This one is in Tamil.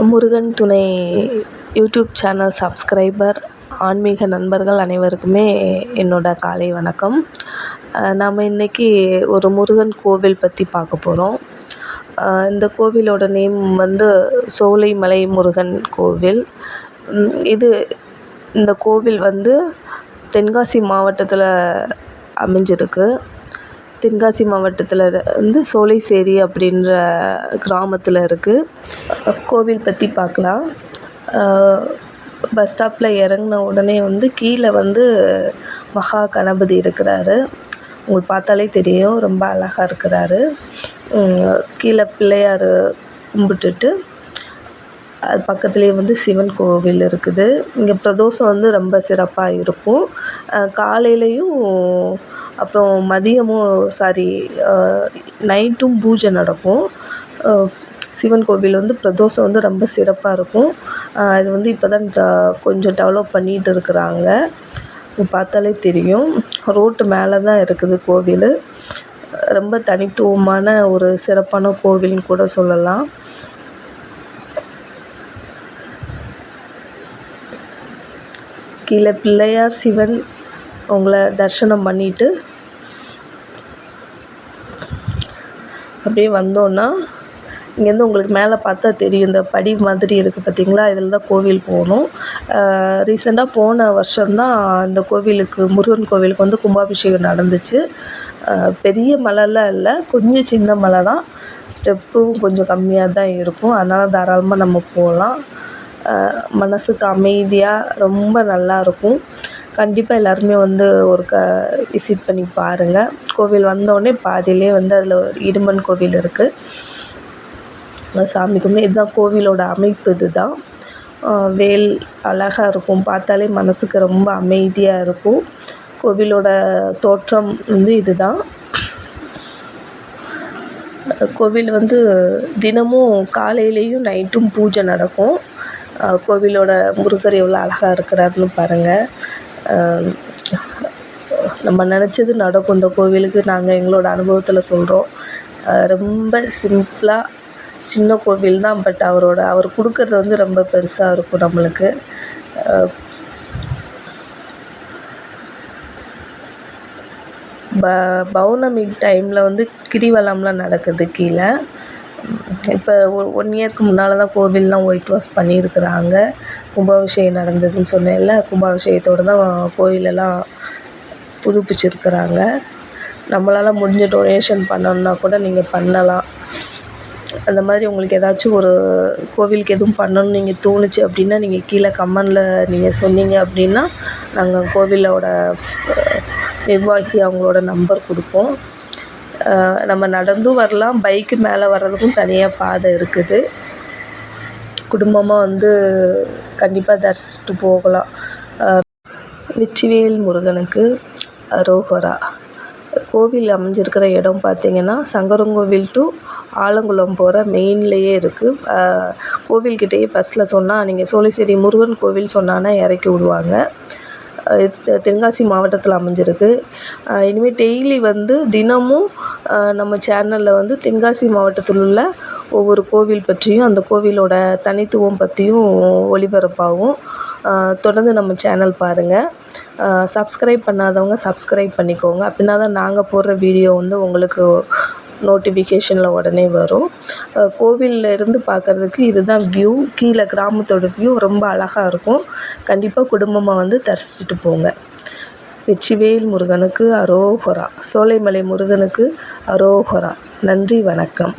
முருகன் துணை யூடியூப் சேனல் சப்ஸ்கிரைபர் ஆன்மீக நண்பர்கள் அனைவருக்குமே என்னோடய காலை வணக்கம். நாம் இன்றைக்கி ஒரு முருகன் கோவில் பற்றி பார்க்க போகிறோம் இந்த கோவிலோட நேம் வந்து சோலைமலை முருகன் கோவில். இது இந்த கோவில் வந்து தென்காசி மாவட்டத்தில் அமைஞ்சிருக்கு. தென்காசி மாவட்டத்தில் வந்து சோலைசேரி அப்படின்ற கிராமத்தில் இருக்குது கோவில் பற்றி பார்க்கலாம் பஸ் ஸ்டாப்பில் இறங்குன உடனே வந்து கீழே வந்து மகா கணபதி இருக்கிறாரு. உங்களுக்கு பார்த்தாலே தெரியும் ரொம்ப அழகாக இருக்கிறாரு. கீழே பிள்ளையார் கும்பிட்டுட்டு அது பக்கத்துலேயே வந்து சிவன் கோவில் இருக்குது. இங்கே பிரதோஷம் வந்து ரொம்ப சிறப்பாக இருக்கும். காலையிலையும் அப்புறம் மதியமும் சாரி நைட்டும் பூஜை நடக்கும். சிவன் கோவில் வந்து பிரதோஷம் வந்து ரொம்ப சிறப்பாக இருக்கும். இது வந்து இப்போ தான் கொஞ்சம் டெவலப் பண்ணிகிட்டு இருக்கிறாங்க. பார்த்தாலே தெரியும். ரோட்டு மேலே தான் இருக்குது கோவில். ரொம்ப தனித்துவமான ஒரு சிறப்பான கோவில்னு கூட சொல்லலாம். கீழே பிள்ளையார் சிவன் அவங்கள தரிசனம் பண்ணிவிட்டு அப்படியே வந்தோன்னா இங்கேருந்து உங்களுக்கு மேலே பார்த்தா தெரியும் இந்த படி மாதிரி இருக்குது பார்த்தீங்களா? இதில் தான் கோவில் போகணும். ரீசெண்டாக போன வருஷம்தான் இந்த கோவிலுக்கு முருகன் கோவிலுக்கு வந்து கும்பாபிஷேகம் நடந்துச்சு. பெரிய மலைலாம் இல்லை கொஞ்சம் சின்ன மலை தான். ஸ்டெப்பும் கொஞ்சம் கம்மியாக தான் இருக்கும். அதனால் தாராளமாக நம்ம போகலாம். மனதுக்கு அமைதியாக ரொம்ப நல்லாயிருக்கும் கண்டிப்பாக எல்லோருமே வந்து ஒருக்கா விசிட் பண்ணி பாருங்கள் கோவில் வந்தோடனே பாதியிலே வந்து அதில் ஒரு இடும்பன் கோவில் இருக்குது சாமி கும்பிட்டு இதுதான் கோவிலோட அமைப்பு இதுதான். வேல் அழகாக இருக்கும். பார்த்தாலே மனதுக்கு ரொம்ப அமைதியாக இருக்கும். கோவிலோட தோற்றம் வந்து இதுதான். கோவில் வந்து தினமும் காலையிலேயும் நைட்டும் பூஜை நடக்கும். கோவிலோட முருகர் எவ்வளோ அழகாக இருக்கிறாருன்னு பாருங்கள் நம்ம நினச்சது நடக்கும். இந்த கோவிலுக்கு நாங்கள் எங்களோட அனுபவத்தில் சொல்கிறோம் ரொம்ப சிம்பிளாக சின்ன கோவில் தான் பட் அவரோட அவர் கொடுக்கறது வந்து ரொம்ப பெருசாக இருக்கும் நம்மளுக்கு. ப பௌர்ணமி டைமில் வந்து கிரிவலம்லாம் நடக்குது கீழே. இப்போ ஒ ஒன் இயர்க்கு முன்னால் தான் கோவில்லாம் ஒயிட் வாஷ் பண்ணியிருக்கிறாங்க. கும்பாபிஷேகம் நடந்ததுன்னு சொன்னேன்ல கும்பாபிஷேகத்தோடு தான் கோயிலெல்லாம் புதுப்பிச்சிருக்கிறாங்க. நம்மளால் முடிஞ்ச டொனேஷன் பண்ணணுன்னா கூட நீங்கள் பண்ணலாம். அந்த மாதிரி உங்களுக்கு ஏதாச்சும் ஒரு கோவிலுக்கு எதுவும் பண்ணணும்னு நீங்கள் தோணுச்சு அப்படின்னா நீங்கள் கீழே கமெண்டில் நீங்கள் சொன்னீங்க அப்படின்னா நாங்கள் கோவிலோட நிர்வாகி அவங்களோட நம்பர் கொடுப்போம். நம்ம நடந்தும் வரலாம். பைக்கு மேலே வர்றதுக்கும் தனியாக பாதை இருக்குது. குடும்பமாக வந்து கண்டிப்பாக தரிசிட்டு போகலாம். வெற்றிவேல் முருகனுக்கு அரோகரா. கோவில் அமைஞ்சிருக்கிற இடம் பார்த்திங்கன்னா சங்கரங்கோவில் டு ஆலங்குளம் போகிற மெயின்லேயே இருக்குது கோவில்கிட்டேயே பஸ்ஸில் சொன்னால் நீங்கள் சோலைசேரி முருகன் கோவில் சொன்னான்னா இறக்கி விடுவாங்க. தென்காசி மாவட்டத்தில் அமைஞ்சிருக்கு. இனிமேல் டெய்லி வந்து தினமும் நம்ம சேனலில் வந்து தென்காசி மாவட்டத்தில் உள்ள ஒவ்வொரு கோவில் பற்றியும் அந்த கோவிலோட தனித்துவம் பற்றியும் ஒளிபரப்பாகும். தொடர்ந்து நம்ம சேனல் பாருங்கள் சப்ஸ்கிரைப் பண்ணாதவங்க சப்ஸ்கிரைப் பண்ணிக்கோங்க. அப்படின்னா தான் நாங்கள் போடுற வீடியோ வந்து உங்களுக்கு நோட்டிஃபிகேஷனில் உடனே வரும். கோவிலில் இருந்து பார்க்குறதுக்கு இதுதான் வியூ கீழே கிராமத்தோட வியூ ரொம்ப அழகாக இருக்கும். கண்டிப்பாக குடும்பமாக வந்து தரிசிச்சுட்டு போங்க. வெற்றிவேல் முருகனுக்கு அரோகரா. சோலைமலை முருகனுக்கு அரோகரா. நன்றி வணக்கம்.